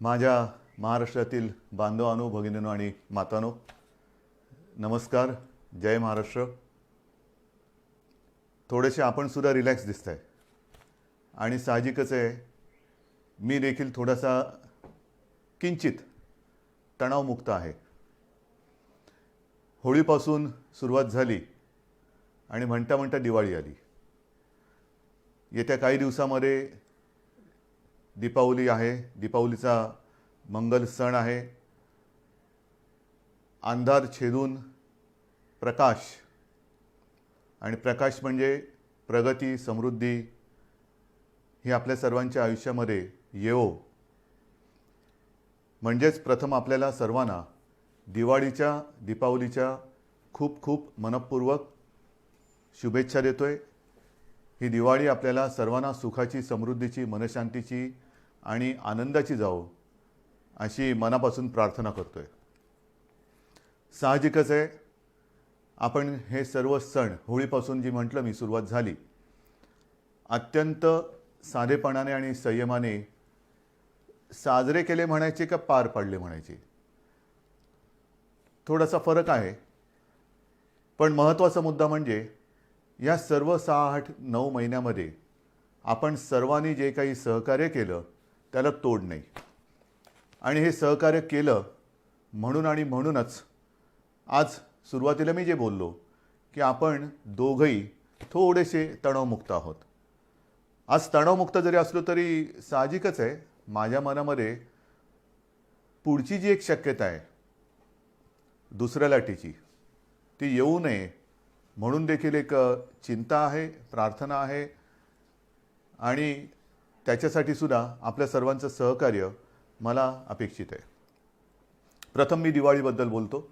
माझ्या महाराष्ट्रातील बांधवानो भगिनीनो आणि मातानो नमस्कार. जय महाराष्ट्र. थोडेसे आपण सुद्धा रिलॅक्स दिसत आहे आणि साहजिकच आहे मी देखील थोडासा किंचित तणावमुक्त आहे. होळीपासून सुरुवात झाली आणि म्हणता म्हणता दिवाळी आली. येत्या काही दिवसामध्ये दीपावली आहे. दीपावलीचा मंगल सण आहे. अंधार छेदून प्रकाश. आणि प्रकाश म्हणजे प्रगती समृद्धी ही आपल्या सर्वांच्या आयुष्यामध्ये येवो. म्हणजेच प्रथम आपल्याला सर्वांना दिवाळीच्या दीपावलीच्या खूप खूप मनपूर्वक शुभेच्छा देतोय. ही दिवाळी आपल्याला सर्वांना सुखाची समृद्धीची मनशांतीची आणि आनंदाची जावो अशी मनापासून प्रार्थना करतोय. साहजिकच आहे. आपण हे सर्व सण होळीपासून जी म्हटलं मी सुरुवात झाली अत्यंत साधेपणाने आणि संयमाने साजरे केले म्हणायचे का पार पाडले म्हणायचे? थोडासा फरक आहे. पण महत्त्वाचा मुद्दा म्हणजे या सर्व सहा आठ नऊ महिन्यामध्ये आपण सर्वांनी जे काही सहकार्य केलं त्याला तोड नाही. आणि हे सहकार्य केलं म्हणून आणि म्हणूनच आज सुरुवातीला मी जे बोललो की आपण दोघंही थोडेसे तणावमुक्त आहोत. आज तणावमुक्त जरी असलो तरी साहजिकच आहे माझ्या मनामध्ये पुढची जी एक शक्यता आहे दुसऱ्या लाटेची ती येऊ नये म्हणून देखील एक चिंता आहे प्रार्थना आहे. आणि त्याच्यासाठी सुद्धा आपल्या सर्वांचं सहकार्य मला अपेक्षित आहे. प्रथम मी दिवाळीबद्दल बोलतो.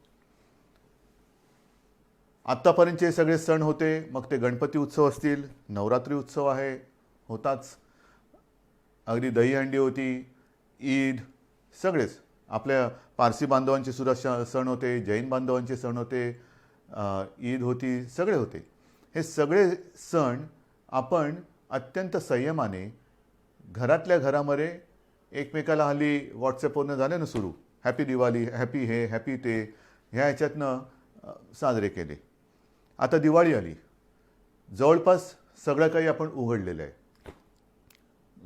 आत्तापर्यंतचे सगळे सण होते मग ते गणपती उत्सव असतील नवरात्री उत्सव आहे होताच. अगदी दहीहंडी होती ईद सगळेच. आपल्या पारसी बांधवांचे सुद्धा श सण होते जैन बांधवांचे सण होते ईद होती सगळे होते. हे सगळे सण आपण अत्यंत संयमाने घरातल्या घरामध्ये एकमेकाला हल्ली व्हॉट्सअपवरनं झाले ना सुरू. हॅपी दिवाळी हॅपी हे हॅपी ते ह्या ह्याच्यातनं साजरे केले. आता दिवाळी आली. जवळपास सगळं काही आपण उघडलेलं आहे.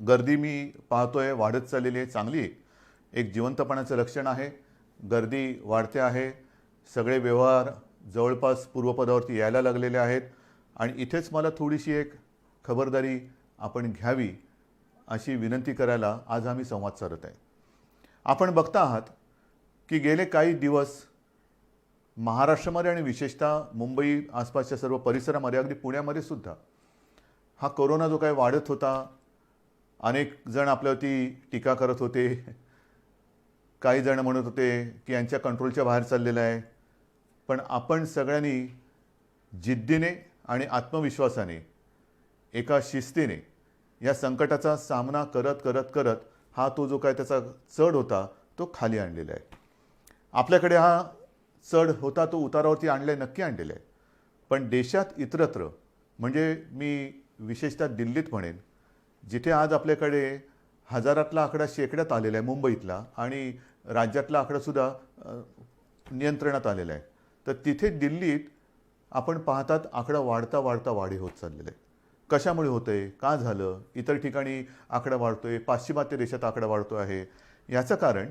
गर्दी मी पाहतो आहे वाढत चाललेली आहे चांगली एक जिवंतपणाचं लक्षण आहे. गर्दी वाढते आहे. सगळे व्यवहार जवळपास पूर्वपदावरती यायला लागलेले आहेत. आणि इथेच मला थोडीशी एक खबरदारी आपण घ्यावी. अशी विनंती करायला आज आम्ही संवाद साधत आहे. आपण बघता आहात की गेले काही दिवस महाराष्ट्रामध्ये आणि विशेषतः मुंबई आसपासच्या सर्व परिसरामध्ये अगदी पुण्यामध्ये सुद्धा हा कोरोना जो काय वाढत होता अनेक जण आपल्यावरती टीका करत होते. काही जण म्हणत होते की यांच्या कंट्रोलच्या बाहेर चाललेलं आहे. पण आपण सगळ्यांनी जिद्दीने आणि आत्मविश्वासाने एका शिस्तीने या संकटाचा सामना करत करत करत हा तो जो काय त्याचा चढ होता तो खाली आणलेला आहे. आपल्याकडे हा चढ होता तो उतारावरती आणलाय नक्की आणलेला आहे. पण देशात इतरत्र म्हणजे मी विशेषतः दिल्लीत म्हणेन जिथे आज आपल्याकडे हजारातला आकडा शेकड्यात आलेला आहे मुंबईतला आणि राज्यातला आकडासुद्धा नियंत्रणात आलेला आहे तर तिथे दिल्लीत आपण पाहतात आकडा वाढता वाढता वाढी होत चाललेला आहे. कशामुळे होतं आहे का झालं? इतर ठिकाणी आकडा वाढतो आहे पाश्चिमात्य देशात आकडा वाढतो आहे. याचं कारण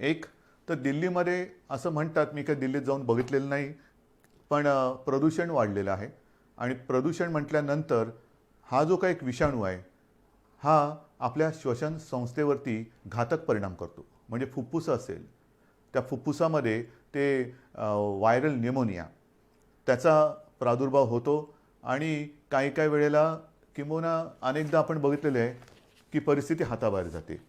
एक तर दिल्लीमध्ये असं म्हणतात मी काही दिल्लीत जाऊन बघितलेलं नाही पण प्रदूषण वाढलेलं आहे. आणि प्रदूषण म्हटल्यानंतर हा जो काही एक विषाणू आहे हा आपल्या श्वसन संस्थेवरती घातक परिणाम करतो. म्हणजे फुफ्फुस असेल. त्या फुफ्फुसामध्ये ते व्हायरल न्युमोनिया त्याचा प्रादुर्भाव होतो. आणि काही काही वेळेला किंबहुना अनेकदा आपण बघितलेलं आहे की परिस्थिती हाताबाहेर जाते.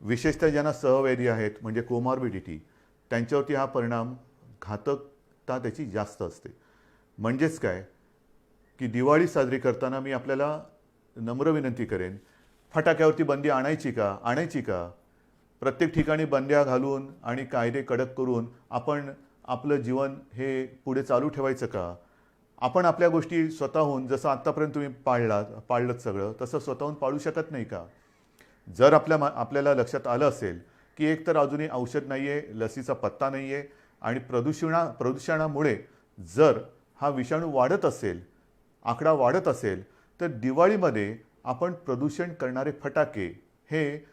विशेषतः ज्यांना सहव्याधी आहेत म्हणजे कोमॉर्बिडिटी त्यांच्यावरती हा परिणाम घातकता त्याची जास्त असते. म्हणजेच काय? की दिवाळी साजरी करताना मी आपल्याला नम्र विनंती करेन फटाक्यावरती बंदी आणायची का? आणायची का? प्रत्येक ठिकाणी बंद्या घालून आणि कायदे कडक करून आपण आपलं जीवन हे पुढे चालू ठेवायचं का? आपण आपल्या गोष्टी स्वतःहून जसं आत्तापर्यंत तुम्ही पाळलात पाळलं सगळं तसं स्वतःहून पाळू शकत नाही का? जर आपल्या मा- आपल्याला लक्षात आलं असेल की एक तर अजूनही औषध नाही आहे लसीचा पत्ता नाही आहे आणि प्रदूषणा प्रदूषणामुळे जर हा विषाणू वाढत असेल आकडा वाढत असेल तर दिवाळीमध्ये आपण प्रदूषण करणारे फटाके हे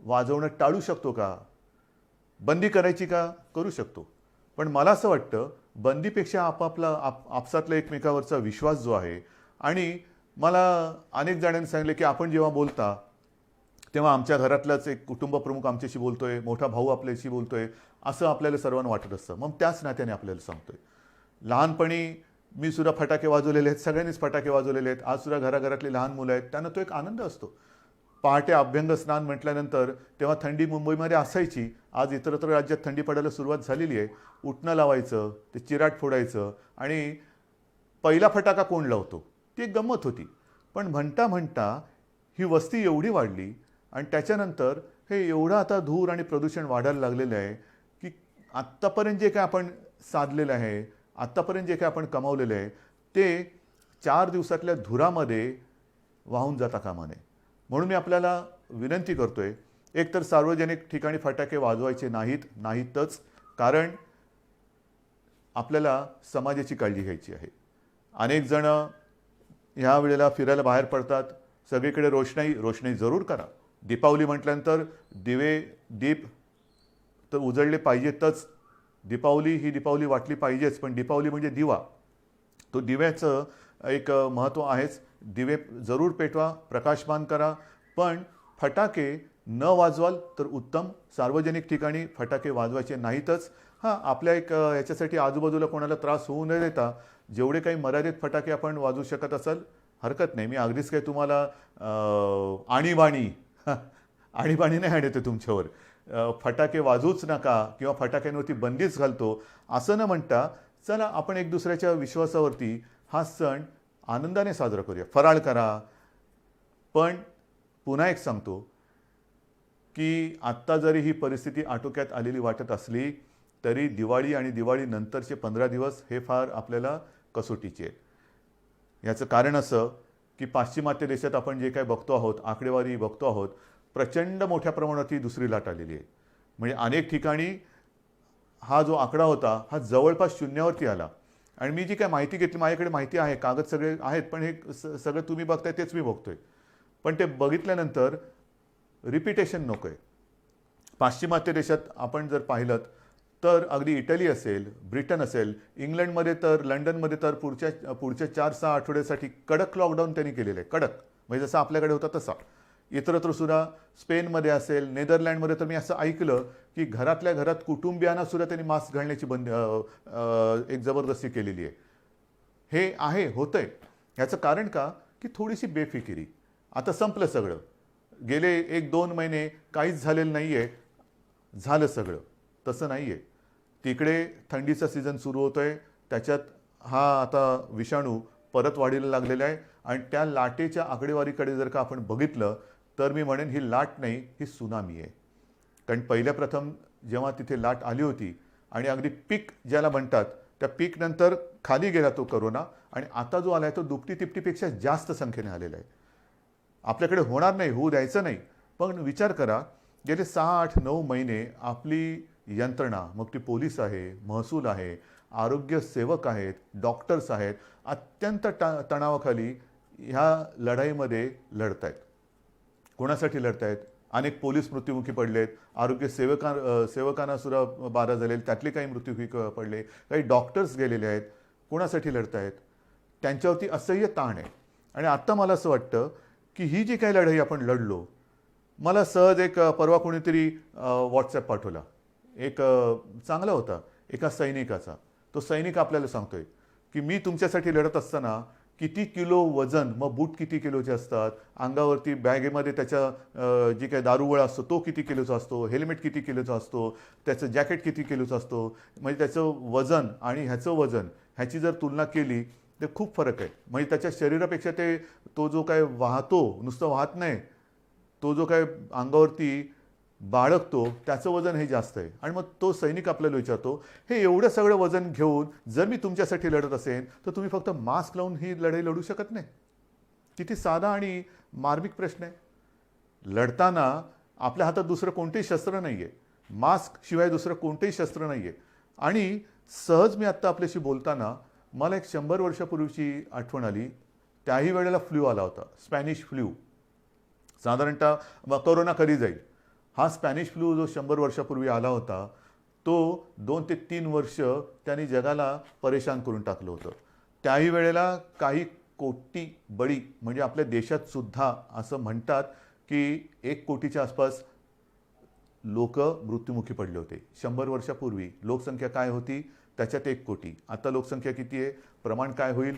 वाजवणं टाळू शकतो का? बंदी करायची का? करू शकतो. पण मला असं वाटतं बंदीपेक्षा आपापला आप आपसातला एकमेकावरचा विश्वास जो आहे आणि मला अनेक जणांनी सांगितले की आपण जेव्हा बोलता तेव्हा आमच्या घरातलाच एक कुटुंब प्रमुख आमच्याशी बोलतोय मोठा भाऊ आपल्याशी बोलतोय असं आपल्याला सर्वांना वाटत असतं. मग त्याच नात्याने आपल्याला सांगतोय. लहानपणी मी सुद्धा फटाके वाजवलेले आहेत सगळ्यांनीच फटाके वाजवलेले आहेत. आज सुद्धा घराघरातली लहान मुलं आहेत त्यांना तो एक आनंद असतो. पहाटे अभ्यंग स्नान म्हटल्यानंतर तेव्हा थंडी मुंबईमध्ये असायची. आज इतरत्र राज्यात थंडी पडायला सुरुवात झालेली आहे. उठणं लावायचं ते चिराट फोडायचं आणि पहिला फटाका कोण लावतो? ती एक गंमत होती. पण म्हणता म्हणता ही वस्ती एवढी वाढली आणि त्याच्यानंतर हे एवढं आता धूर आणि प्रदूषण वाढायला लागलेलं आहे की आत्तापर्यंत जे काय आपण साधलेलं आहे आत्तापर्यंत जे काय आपण कमावलेलं आहे ते चार दिवसातल्या धुरामध्ये वाहून जाता कामा नये. म्हणून मी आपल्याला विनंती करतो एक तर सार्वजनिक ठिकाणी फटाके वाजवायचे नाहीत नाहीतच कारण आपल्याला समाजाची काळजी घ्यायची आहे. अनेक जण ह्या वेळेला फिरायला बाहेर पडतात सगळीकडे रोषणाई रोषणाई जरूर करा. दीपावली म्हटल्यानंतर दिवे दीप तर उजळले पाहिजेतच. दीपावली ही दीपावली वाटली पाहिजेच पण दीपावली म्हणजे दिवा. तो दिव्याचं एक महत्त्व आहेच. दिवे जरूर पेटवा प्रकाशमान करा. पण फटाके न वाजवाल तर उत्तम. सार्वजनिक ठिकाणी फटाके वाजवायचे नाहीतच. हां आपल्या एक याच्यासाठी आजूबाजूला कोणाला त्रास होऊ न देता जेवढे काही मर्यादित फटाके आपण वाजवू शकत असाल हरकत नाही. मी अगदीच काही तुम्हाला आणीबाणी आणीबाणी नाही आणते तुमच्यावर. फटाके वाजूच नका किंवा फटाक्यांवरती बंदीच घालतो. असं न म्हणता चला आपण एक दुसऱ्याच्या विश्वासावरती हा सण आनंदाने साजरा करूया. फराळ करा. पण पुन्हा एक सांगतो की आत्ता जरी ही परिस्थिती आटोक्यात आलेली वाटत असली तरी दिवाळी आणि दिवाळी नंतरचे पंधरा दिवस हे फार आपल्याला कसोटीचे आहेत. याचं कारण असं की पाश्चिमात्य देशात आपण जे काय बघतो आहोत आकडेवारी बघतो आहोत प्रचंड मोठ्या प्रमाणात ही दुसरी लाट आलेली आहे. म्हणजे अनेक ठिकाणी हा जो आकडा होता हा जवळपास शून्यावरती आला. आणि मी जी काय माहिती घेतली माझ्याकडे माहिती आहे कागद सगळे आहेत पण हे स- सगळं तुम्ही बघताय तेच मी बघतोय. पण ते बघितल्यानंतर रिपिटेशन नको आहे पाश्चिमात्य देशात आपण जर पाहिलं तर अगदी इटली असेल ब्रिटन असेल इंग्लंडमध्ये तर लंडनमध्ये तर पुढच्या पुढच्या चार सहा आठवड्यासाठी कडक लॉकडाऊन त्यांनी केलेलं आहे. कडक. म्हणजे जसं आपल्याकडे होता तसा. इतरत्र सुद्धा स्पेनमध्ये असेल नेदरलँडमध्ये तर मी असं ऐकलं की घरातल्या घरात कुटुंबियांना सुद्धा त्यांनी मास्क घालण्याची बंद एक जबरदस्ती केलेली आहे. हे आहे होतंय. याचं कारण का? की थोडीशी बेफिकिरी. आता संपलं सगळं. गेले एक दोन महिने काहीच झालेलं नाही आहे झालं सगळं. तसं नाही आहे तिकडे थंडीचा सीझन सुरू होतो आहे त्याच्यात हा आता विषाणू परत वाढीला लागलेला आहे. आणि त्या लाटेच्या आकडेवारीकडे जर का आपण बघितलं तर मी म्हणेन ही लाट नाही ही सुनामी आहे. कारण पहिल्या प्रथम जेव्हा तिथे लाट आली होती आणि अगदी पीक ज्याला म्हणतात त्या पीकनंतर खाली गेला तो करोना आणि आता जो आला आहे तो दुपटी तिपटीपेक्षा जास्त संख्येने आलेला आहे. आपल्याकडे होणार नाही होऊ द्यायचं नाही. पण विचार करा गेले सहा आठ नऊ महिने आपली यंत्रणा मग ती पोलीस आहे महसूल आहे आरोग्य सेवक आहेत डॉक्टर्स आहेत अत्यंत टा तणावाखाली ह्या लढाईमध्ये लढत आहेत कोणासाठी लढत आहेत अनेक पोलीस मृत्युमुखी पडले आहेत आरोग्य सेवका सेवकांना सुद्धा बाधा झालेली त्यातले काही मृत्युमुखी पडले. काही डॉक्टर्स गेलेले आहेत. कोणासाठी आहेत त्यांच्यावरती असह्य ताण आहे. आणि आत्ता मला असं वाटतं की ही जी काही लढाई आपण लढलो मला सहज एक परवा कोणीतरी व्हॉट्सॲप पाठवला. एक चांगला होता. एका सैनिकाचा. तो सैनिक आपल्याला सांगतोय की मी तुमच्यासाठी लढत असताना किती किलो वजन मग बूट किती किलोचे असतात? अंगावरती बॅगेमध्ये त्याच्या जे जी काही दारुगोळा असतो तो किती किलोचा असतो? हेल्मेट किती किलोचा असतो? त्याचं जॅकेट किती किलोचं असतो? म्हणजे त्याचं वजन आणि ह्याचं वजन ह्याची जर तुलना केली तर खूप फरक आहे. म्हणजे त्याच्या शरीरापेक्षा ते तो जो काय वाहतो नुसतं वाहत नाही तो जो काय अंगावरती बाळगतो त्याचं वजन हे जास्त आहे. आणि मग तो सैनिक आपल्याला विचारतो हे एवढं सगळं वजन घेऊन जर मी तुमच्यासाठी लढत असेन तर तुम्ही फक्त मास्क लावून ही लढाई लढू शकत नाही? किती साधा आणि मार्मिक प्रश्न आहे. लढताना आपल्या हातात दुसरं कोणतेही शस्त्र नाही आहे मास्क शिवाय दुसरं कोणतेही शस्त्र नाही आहे आणि सहज मी आत्ता आपल्याशी बोलताना मला एक शंभर वर्षापूर्वीची आठवण आली. त्याही वेळेला फ्लू आला होता. Spanish flu. साधारणतः मग कोरोना कधी जाईल? हा स्पॅनिश फ्लू जो शंभर वर्षापूर्वी आला होता तो दोन ते तीन वर्ष त्यांनी जगाला परेशान करून टाकलं होतं. त्याही वेळेला काही कोटी बळी म्हणजे आपल्या देशात सुद्धा असं म्हणतात की एक कोटीच्या आसपास लोक मृत्युमुखी पडले होते. शंभर वर्षापूर्वी लोकसंख्या काय होती? त्याच्यात एक कोटी. आता लोकसंख्या किती आहे? प्रमाण काय होईल?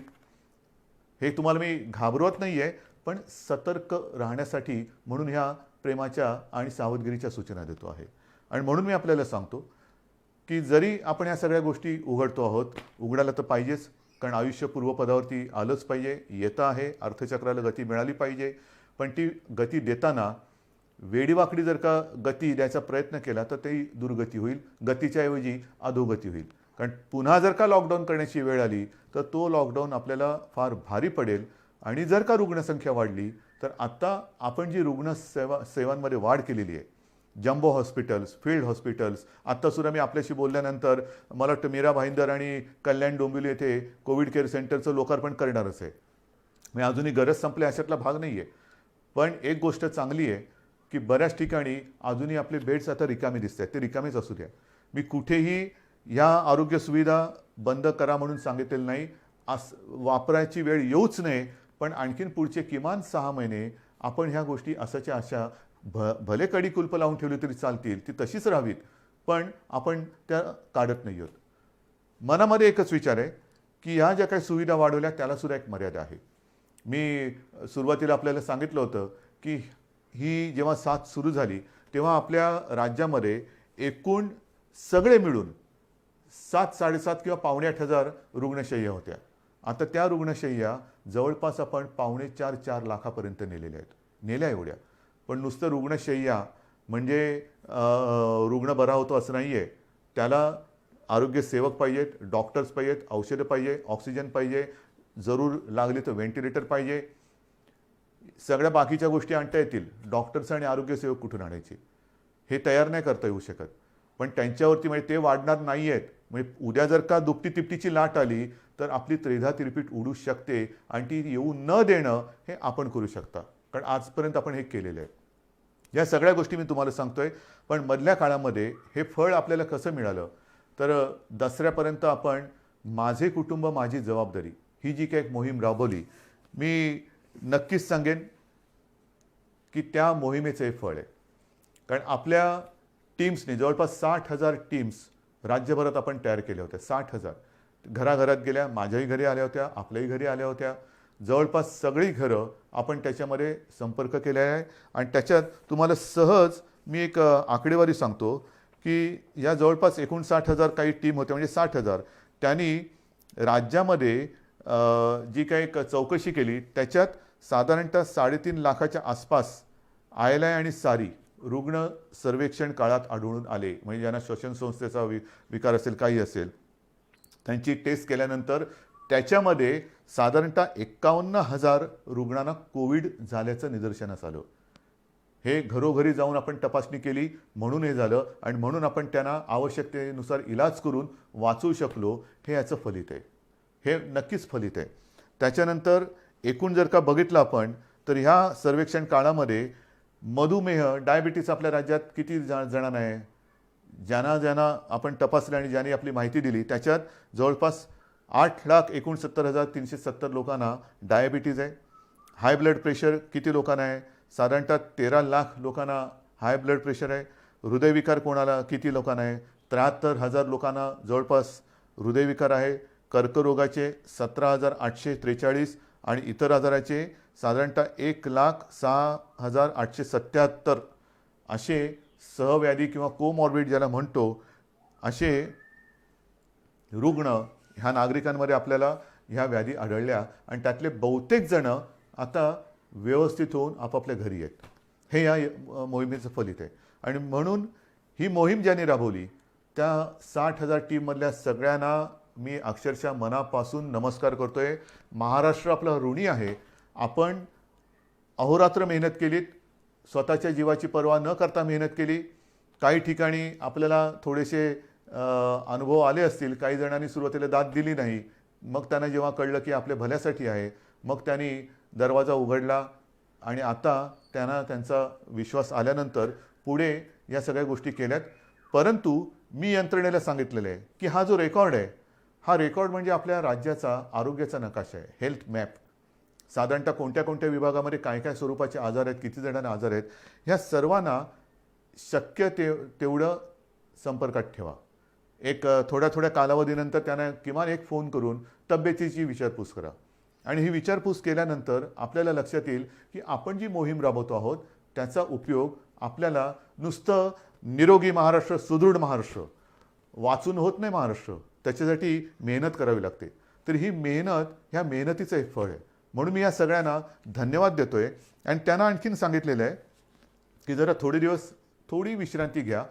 हे तुम्हाला मी घाबरवत नाही आहे पण सतर्क राहण्यासाठी म्हणून ह्या प्रेमाच्या आणि सावधगिरीच्या सूचना देतो आहे. आणि म्हणून मी आपल्याला सांगतो की जरी आपण या सगळ्या गोष्टी उघडतो आहोत उघडायला तर पाहिजेच कारण आयुष्य पूर्वपदावरती आलंच पाहिजे येतं आहे अर्थचक्राला गती मिळाली पाहिजे पण ती गती देताना वेडीवाकडी जर का गती द्यायचा प्रयत्न केला तर ते दुर्गती होईल गतीच्या ऐवजी अधोगती होईल. कारण पुन्हा जर का लॉकडाऊन करण्याची वेळ आली तर तो लॉकडाऊन आपल्याला फार भारी पडेल आणि जर का रुग्णसंख्या वाढली तर आत्ता आपण जी रुग्ण सेवा सेवांमध्ये वाढ केलेली आहे जम्बो हॉस्पिटल्स फील्ड हॉस्पिटल्स आत्तासुद्धा मी आपल्याशी बोलल्यानंतर मला वाटतं मीरा भाईंदर आणि कल्याण डोंबिवली येथे कोविड केअर सेंटरचं लोकार्पण करणारच आहे. मी अजूनही गरज संपली अशातला भाग नाही आहे पण एक गोष्ट चांगली आहे की बऱ्याच ठिकाणी अजूनही आपले बेड्स आता रिकामे दिसत आहेत ते रिकामेच असू द्या. मी कुठेही ह्या आरोग्य सुविधा बंद करा म्हणून सांगितलेलं नाही. अस वापरायची वेळ येऊच नये पण आणखीन पुढचे किमान सहा महिने आपण ह्या गोष्टी असाच्या अशा भ भले कडी कुलप लावून ठेवली तरी चालतील ती तशीच राहावीत पण आपण त्या काढत नाही आहोत. मनामध्ये एकच विचार आहे की ह्या ज्या काही सुविधा वाढवल्या त्यालासुद्धा एक मर्यादा आहे. मी सुरुवातीला आपल्याला सांगितलं होतं की ही जेव्हा साथ सुरू झाली तेव्हा आपल्या राज्यामध्ये एकूण सगळे मिळून सात साडेसात किंवा पावणे आठ हजार रुग्णशय्या होत्या. आता त्या रुग्णशय्या जवळपास आपण पावणे चार चार लाखापर्यंत नेलेल्या आहेत. नेल्या एवढ्या. पण नुसतं रुग्णशय्या म्हणजे रुग्ण बरा होतो असं नाही आहे त्याला आरोग्य सेवक पाहिजेत डॉक्टर्स पाहिजेत औषधं पाहिजे ऑक्सिजन पाहिजे जरूर लागली तर व्हेंटिलेटर पाहिजे. सगळ्या बाकीच्या गोष्टी आणता येतील. डॉक्टर्स आणि आरोग्य सेवक कुठून आणायचे? हे तयार नाही करता येऊ शकत. पण त्यांच्यावरती म्हणजे ते वाढणार नाही आहेत म्हणजे उद्या जर का दुपटी तिपटीची लाट आली तर आपली त्रेधा तिरपीट उडू शकते आणि ती येऊ न देणं हे आपण करू शकता. कारण आजपर्यंत आपण हे केलेलं आहे. या सगळ्या गोष्टी मी तुम्हाला सांगतोय पण मधल्या काळामध्ये हे फळ आपल्याला कसं मिळालं? तर दसऱ्यापर्यंत आपण माझे कुटुंब माझी जबाबदारी ही जी काही एक मोहीम राबवली मी नक्कीच सांगेन की त्या मोहिमेचं हे फळ आहे. कारण आपल्या टीम्सने जवळपास साठ हजार टीम्स राज्यभरात आपण तयार केल्या होत्या साठ हजार. घराघरात गेल्या माझ्याही घरी आल्या होत्या आपल्याही घरी आल्या होत्या. जवळपास सगळी घरं आपण त्याच्यामध्ये संपर्क केले आहे आणि त्याच्यात तुम्हाला सहज मी एक आकडेवारी सांगतो की या जवळपास एकोणसाठ हजार काही टीम होत्या म्हणजे साठ हजार. त्यांनी राज्यामध्ये जी काही एक चौकशी केली त्याच्यात साधारणतः साडेतीन लाखाच्या आसपास आय आणि सारी रुग्ण सर्वेक्षण काळात आढळून आले. म्हणजे ज्यांना श्वसन संस्थेचा वि विकार असेल काही असेल त्यांची टेस्ट केल्यानंतर त्याच्यामध्ये साधारणतः एक्कावन्न हजार रुग्णांना कोविड झाल्याचं निदर्शनास आलं. हे घरोघरी जाऊन आपण तपासणी केली म्हणून हे झालं आणि म्हणून आपण त्यांना आवश्यकतेनुसार इलाज करून वाचवू शकलो हे याचं फलित आहे. हे नक्कीच फलित आहे. त्याच्यानंतर एकूण जर का बघितलं आपण तर ह्या सर्वेक्षण काळामध्ये मधुमेह डायबिटीस आपल्या राज्यात किती ज- जणांना आहे? ज्यांना ज्यांना आपण तपासले आणि ज्यांनी आपली माहिती दिली त्याच्यात जवळपास आठ लाख एकोणसत्तर हजार तीनशे सत्तर लोकांना डायबिटीज आहे. हाय ब्लड प्रेशर किती लोकांना आहे? साधारणतः तेरा लाख लोकांना हाय ब्लड प्रेशर आहे. हृदयविकार कोणाला किती लोकांना आहे? त्र्याहत्तर हजार लोकांना जवळपास हृदयविकार आहे. कर्करोगाचे सतरा हजार आठशे त्रेचाळीस आणि इतर आजाराचे साधारणतः एक लाख सहा हजार आठशे सत्याहत्तर असे सहव्याधी किंवा कोमॉर्बिड ज्याला म्हणतो असे रुग्ण ह्या नागरिकांमध्ये आपल्याला ह्या व्याधी आढळल्या आणि त्यातले बहुतेक जण आता व्यवस्थित होऊन आपापल्या घरी आहेत. हे या मोहिमेचं फलित आहे. आणि म्हणून ही मोहीम ज्यांनी राबवली त्या साठ हजार टीममधल्या सगळ्यांना मी अक्षरशः मनापासून नमस्कार करतोय. महाराष्ट्र आपला ऋणी आहे. आपण अहोरात्र मेहनत केलीत. स्वतःच्या जीवाची पर्वा न करता मेहनत केली. काही ठिकाणी आपल्याला थोडेसे अनुभव आले असतील. काही जणांनी सुरुवातीला दाद दिली नाही. मग त्यांना जेव्हा कळलं की आपल्या भल्यासाठी आहे मग त्यांनी दरवाजा उघडला आणि आता त्यांना त्यांचा विश्वास आल्यानंतर पुढे या सगळ्या गोष्टी केल्यात. परंतु मी यंत्रणेला सांगितलेलं आहे की हा जो रेकॉर्ड आहे हा रेकॉर्ड म्हणजे आपल्या राज्याचा आरोग्याचा नकाशा आहे. Health map. साधारणतः कोणत्या कोणत्या विभागामध्ये काय काय स्वरूपाचे आजार आहेत किती जणांना आजार आहेत ह्या सर्वांना शक्य ते तेवढं संपर्कात ठेवा. एक थोड्या थोड्या कालावधीनंतर त्यांना किमान एक फोन करून तब्येतीची विचारपूस करा. आणि ही विचारपूस केल्यानंतर आपल्याला लक्षात येईल की आपण जी मोहीम राबवतो आहोत त्याचा उपयोग आपल्याला नुसतं निरोगी महाराष्ट्र सुदृढ महाराष्ट्र वाचून होत नाही महाराष्ट्र. त्याच्यासाठी मेहनत करावी लागते. तर ही मेहनत ह्या मेहनतीचं एक फळ आहे. म्हणून मी या सगळ्यांना धन्यवाद देतो आहे आणि त्यांना आणखीन सांगितलेलं आहे की जरा थोडे दिवस थोडी विश्रांती घ्या.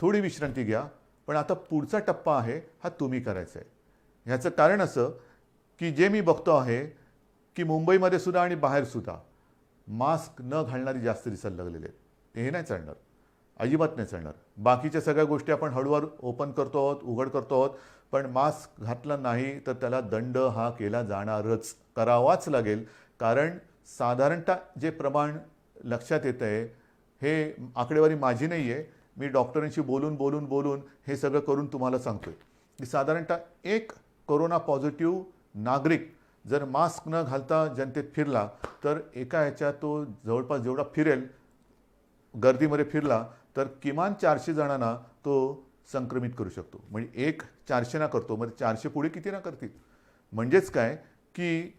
थोडी विश्रांती घ्या. पण आता पुढचा टप्पा आहे हा तुम्ही करायचा आहे. ह्याचं कारण असं की जे मी बघतो आहे की मुंबईमध्ये सुद्धा आणि बाहेरसुद्धा मास्क न घालणारी जास्त दिसायला लागलेले आहेत. हे नाही चालणार. अजिबात नाही चालणार. बाकीच्या सगळ्या गोष्टी आपण हळूहळू ओपन करतो आहोत उघड करतो आहोत पण मास्क घातला नाही तर त्याला दंड हा केला जाणारच. करावाच लागेल कारण साधारणतः जे प्रमाण लक्षात येतं आहे हे आकडेवारी माझी नाही आहे. मी डॉक्टरांशी बोलून बोलून बोलून हे सगळं करून तुम्हाला सांगतो आहे की साधारणतः एक कोरोना पॉझिटिव्ह नागरिक जर मास्क न घालता जनतेत फिरला तर एका ह्याच्या तो जवळपास जेवढा फिरेल गर्दीमध्ये फिरला तर किमान चारशे जणांना तो संक्रमित करू शकतो. म्हणजे एक चारशे ना करतो म्हणजे चारशे पुढे किती ना करतील? म्हणजेच काय? की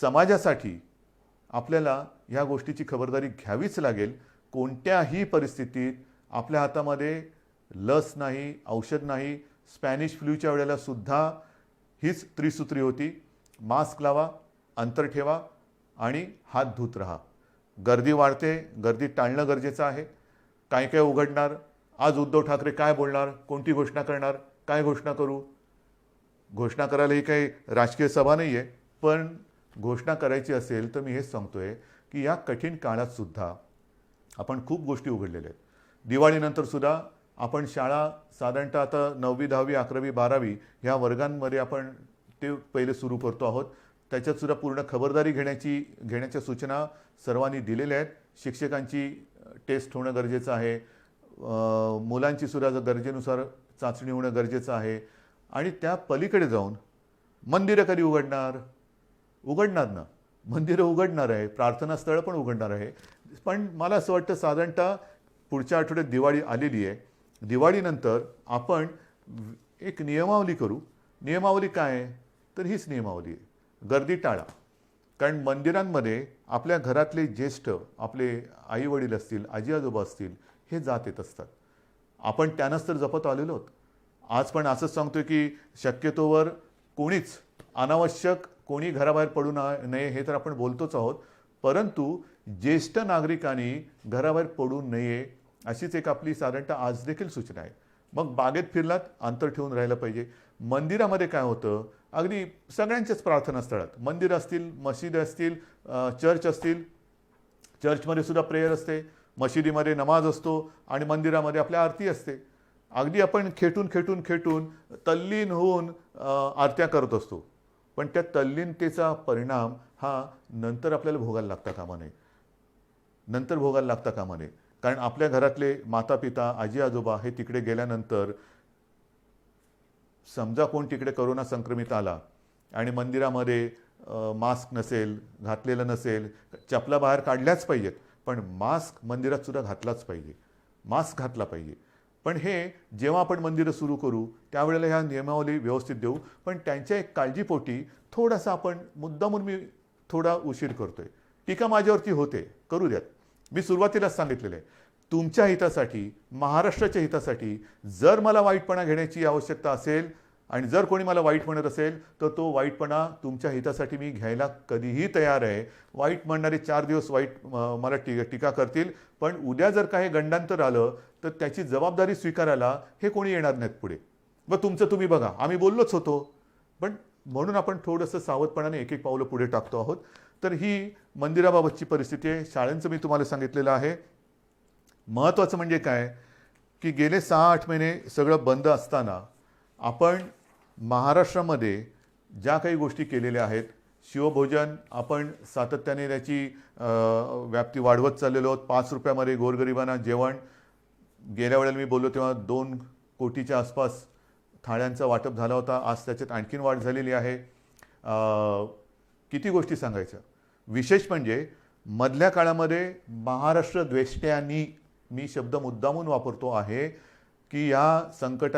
समाजासाठी आपल्याला ह्या गोष्टीची खबरदारी घ्यावीच लागेल. कोणत्याही परिस्थितीत आपल्या हातामध्ये लस नाही औषध नाही स्पॅनिश फ्लूच्या वेळेला सुद्धा हीच त्रिसूत्री होती. मास्क लावा अंतर ठेवा आणि हात धुत राहा. गर्दी वाढते गर्दी टाळणं गरजेचं आहे. काय काय उघडणार? आज उद्धव ठाकरे काय बोलणार? कोणती घोषणा करणार? काय घोषणा करू? घोषणा करायला ही काही राजकीय सभा नाही आहे पण घोषणा करायची असेल तर मी हेच सांगतो आहे की या कठीण काळातसुद्धा आपण खूप गोष्टी उघडलेल्या आहेत. दिवाळीनंतर सुद्धा आपण शाळा साधारणतः आता नववी दहावी अकरावी बारावी ह्या वर्गांमध्ये आपण ते पहिले सुरू करतो आहोत. त्याच्यातसुद्धा पूर्ण खबरदारी घेण्याची घेण्याच्या सूचना सर्वांनी दिलेल्या आहेत. शिक्षकांची टेस्ट होणं गरजेचं आहे. मुलांची सुद्धा जर गरजेनुसार चाचणी होणं गरजेचं आहे. आणि त्या पलीकडे जाऊन मंदिरं कधी उघडणार? उघडणार ना. मंदिरं उघडणार आहे. प्रार्थनास्थळं पण उघडणार आहे. पण मला असं वाटतं साधारणतः पुढच्या आठवड्यात दिवाळी आलेली आहे. दिवाळीनंतर आपण एक नियमावली करू. नियमावली काय? आहे तर हीच नियमावली आहे. गर्दी टाळा. कारण मंदिरांमध्ये आपल्या घरातले ज्येष्ठ आपले आई वडील असतील आजी आजोबा असतील हे जात येत असतात. आपण त्यांनाच तर जपत आलेलो आहोत. आज पण असंच सांगतोय की शक्यतोवर कोणीच अनावश्यक कोणी घराबाहेर पडू नये हे तर आपण बोलतोच आहोत. परंतु ज्येष्ठ नागरिकांनी घराबाहेर पडू नये अशीच एक आपली साधारणतः आज देखील सूचना आहे. मग बागेत फिरलात अंतर ठेवून राहिलं पाहिजे. मंदिरामध्ये काय होतं? अगदी सगळ्यांच्याच प्रार्थनास्थळात मंदिर असतील मशीद असतील चर्च असतील. चर्चमध्ये सुद्धा प्रेयर असते. मशिदीमध्ये नमाज असतो आणि मंदिरामध्ये आपल्या आरती असते. अगदी आपण खेटून खेटून खेटून तल्लीन होऊन आरत्या करत असतो. पण त्या तल्लीनतेचा परिणाम हा नंतर आपल्याला भोगायला लागता कामा नये. नंतर भोगायला लागता कामा नये. कारण आपल्या घरातले माता पिता आजी आजोबा हे तिकडे गेल्यानंतर समजा कोण तिकडे करोना संक्रमित आला आणि मंदिरामध्ये मास्क नसेल घातलेलं नसेल चपला बाहेर काढल्याच पाहिजेत. पण मास्क मंदिरात सुद्धा घातलाच पाहिजे. मास्क घातला पाहिजे. पण हे जेव्हा आपण मंदिरं सुरू करू त्यावेळेला ह्या नियमावली व्यवस्थित देऊ. पण त्यांच्या एक काळजीपोटी थोडासा आपण मुद्दामून मी थोडा उशीर करतोय. टीका माझ्यावरती होते. करू द्यात. मी सुरुवातीलाच सांगितलेलं आहे. तुमच्या हितासाठी महाराष्ट्राच्या हितासाठी जर मला वाईटपणा घेण्याची आवश्यकता असेल आणि जर कोणी मला वाईट म्हणत असेल तर तो वाईटपणा तुमच्या हितासाठी मी घ्यायला कधीही तयार आहे. वाईट म्हणणारे चार दिवस वाईट मला टी टीका करतील पण उद्या जर काही गंडांतर आलं तर त्याची जबाबदारी स्वीकारायला हे कोणी येणार नाहीत पुढे. मग तुमचं तुम्ही बघा आम्ही बोललोच होतो. पण म्हणून आपण थोडंसं सावधपणाने एक एक पावलं पुढे टाकतो आहोत. तर ही मंदिराबाबतची परिस्थिती आहे. शाळांचं मी तुम्हाला सांगितलेलं आहे. महत्त्वाचं म्हणजे काय? की गेले सहा आठ महिने सगळं बंद असताना आपण महाराष्ट्रामध्ये ज्या काही गोष्टी केलेल्या आहेत शिवभोजन आपण सातत्याने त्याची व्याप्ती वाढवत चाललेलो आहोत. पाच रुपयामध्ये गोरगरिबांना जेवण. गेल्या वेळेला मी बोललो तेव्हा दोन कोटीच्या आसपास थाळ्यांचा वाटप झाला होता. आज त्याच्यात आणखीन वाढ झालेली आहे. किती गोष्टी सांगायच्या? विशेष म्हणजे मधल्या काळामध्ये महाराष्ट्र द्वेष्ट्यांनी मी शब्द मुद्दामून वापरतो आहे की या संकटा